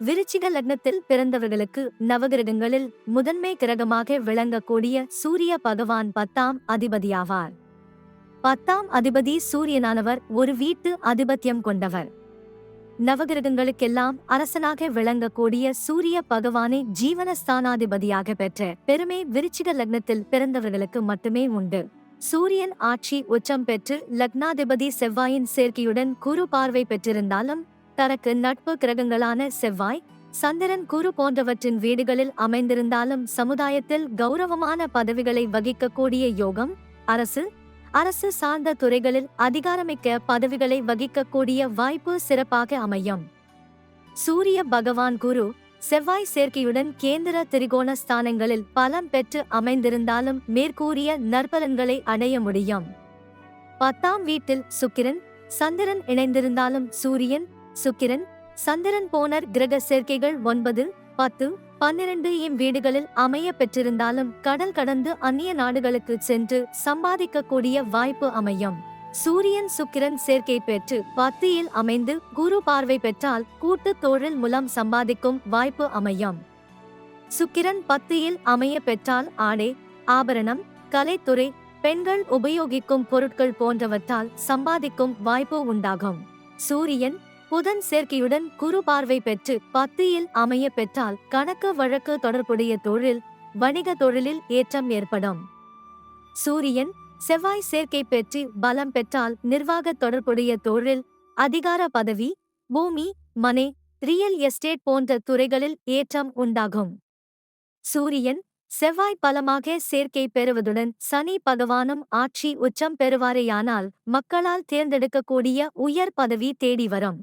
விருச்சிக லக்னத்தில் பிறந்தவர்களுக்கு நவகிரகங்களில் முதன்மை கிரகமாக விளங்கக்கூடிய சூரிய பகவான் பத்தாம் அதிபதியாவார். பத்தாம் அதிபதி சூரியனானவர் ஒரு வீட்டு அதிபத்தியம் கொண்டவர். நவகிரகங்களுக்கெல்லாம் அரசனாக விளங்கக்கூடிய சூரிய பகவானை ஜீவனஸ்தானாதிபதியாக பெற்ற பெருமை விருச்சிக லக்னத்தில் பிறந்தவர்களுக்கு மட்டுமே உண்டு. சூரியன் ஆட்சி உச்சம் பெற்று லக்னாதிபதி செவ்வாயின் சேர்க்கையுடன் குரு பார்வை பெற்றிருந்தாலும் தனக்கு நட்பு கிரகங்களான செவ்வாய் சந்திரன் குரு போன்றவற்றின் வீடுகளில் அமைந்திருந்தாலும் சமுதாயத்தில் கௌரவமான பதவிகளை வகிக்கக்கூடிய யோகம் அரசு அரசு சார்ந்த துறைகளில் அதிகாரமிக்க பதவிகளை வகிக்கக்கூடிய வாய்ப்பு சிறப்பாக அமையும். சூரிய பகவான் குரு செவ்வாய் சேர்க்கையுடன் கேந்திர திரிகோண ஸ்தானங்களில் பலம் பெற்று அமைந்திருந்தாலும் மேற்கூறிய நற்பலன்களை அடைய முடியும். பத்தாம் வீட்டில் சுக்கிரன் சந்திரன் இணைந்திருந்தாலும் சூரியன் சுக்கிரன் சந்திரன் போனர் கிரக சேர்க்கைகள் ஒன்பது பத்து பன்னிரண்டு இம் வீடுகளில் அமைய பெற்றிருந்தாலும் கடல் கடந்து அந்நிய நாடுகளுக்கு சென்று சம்பாதிக்கக்கூடிய வாய்ப்பு அமையும். சூரியன் சுக்கிரன் சேர்க்கை பெற்று பத்தியில் அமைந்து குரு பார்வை பெற்றால் கூட்டு தொழில் மூலம் சம்பாதிக்கும் வாய்ப்பு அமையும். சுக்கிரன் பத்தியில் அமைய பெற்றால் ஆடை ஆபரணம் கலைத்துறை பெண்கள் உபயோகிக்கும் பொருட்கள் போன்றவற்றால் சம்பாதிக்கும் வாய்ப்பு உண்டாகும். சூரியன் புதன் சேர்க்கையுடன் குரு பார்வை பெற்று பத்தியில் அமைய பெற்றால் கணக்கு வழக்கு தொடர்புடைய தொழில் வணிக தொழிலில் ஏற்றம் ஏற்படும். சூரியன் செவ்வாய் சேர்க்கை பெற்று பலம் பெற்றால் நிர்வாக தொடர்புடைய தொழில் அதிகார பதவி பூமி மனை ரியல் எஸ்டேட் போன்ற துறைகளில் ஏற்றம் உண்டாகும். சூரியன் செவ்வாய் பலமாக சேர்க்கை பெறுவதுடன் சனி பகவானும் ஆட்சி உச்சம் பெறுவாரேயானால் மக்களால் தேர்ந்தெடுக்கக்கூடிய உயர் பதவி தேடி வரும்.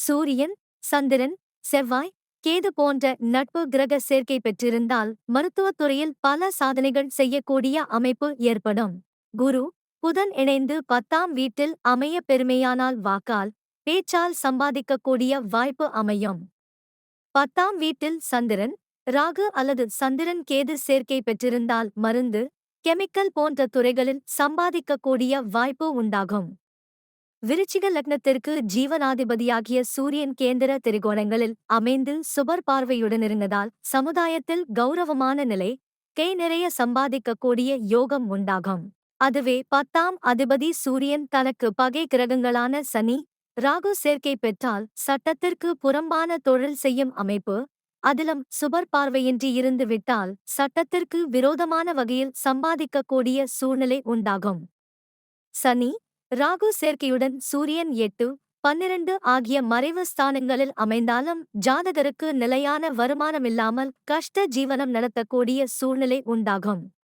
சூரியன் சந்திரன் செவ்வாய் கேது போன்ற நட்பு கிரக சேர்க்கை பெற்றிருந்தால் மருத்துவத் துறையில் பல சாதனைகள் செய்யக்கூடிய அமைப்பு ஏற்படும். குரு புதன் இணைந்து பத்தாம் வீட்டில் அமைய பெருமையானால் வாக்கால் பேச்சால் சம்பாதிக்கக்கூடிய வாய்ப்பு அமையும். பத்தாம் வீட்டில் சந்திரன் ராகு அல்லது சந்திரன் கேது சேர்க்கை பெற்றிருந்தால் மருந்து கெமிக்கல் போன்ற துறைகளில் சம்பாதிக்கக்கூடிய வாய்ப்பு உண்டாகும். விருச்சிக லக்னத்திற்கு ஜீவனாதிபதியாகிய சூரியன் கேந்திர திரிகோணங்களில் அமைந்து சுபர் பார்வையுடன் இருந்ததால் சமுதாயத்தில் கௌரவமான நிலை கை நிறைய சம்பாதிக்கக்கூடிய யோகம் உண்டாகும். அதுவே பத்தாம் அதிபதி சூரியன் தனக்கு பகை கிரகங்களான சனி ராகு சேர்க்கை பெற்றால் சட்டத்திற்கு புறம்பான தொழில் செய்யும் அமைப்பு அதிலும் சுபர் பார்வையின்றி இருந்து விட்டால் சட்டத்திற்கு விரோதமான வகையில் சம்பாதிக்கக்கூடிய சூழ்நிலை உண்டாகும். சனி ராகு சேர்க்கையுடன் சூரியன் எட்டு பன்னிரண்டு ஆகிய மறைவு ஸ்தானங்களில் அமைந்தாலும் ஜாதகருக்கு நிலையான வருமானமில்லாமல் கஷ்ட ஜீவனம் நடத்தக்கூடிய சூழ்நிலை உண்டாகும்.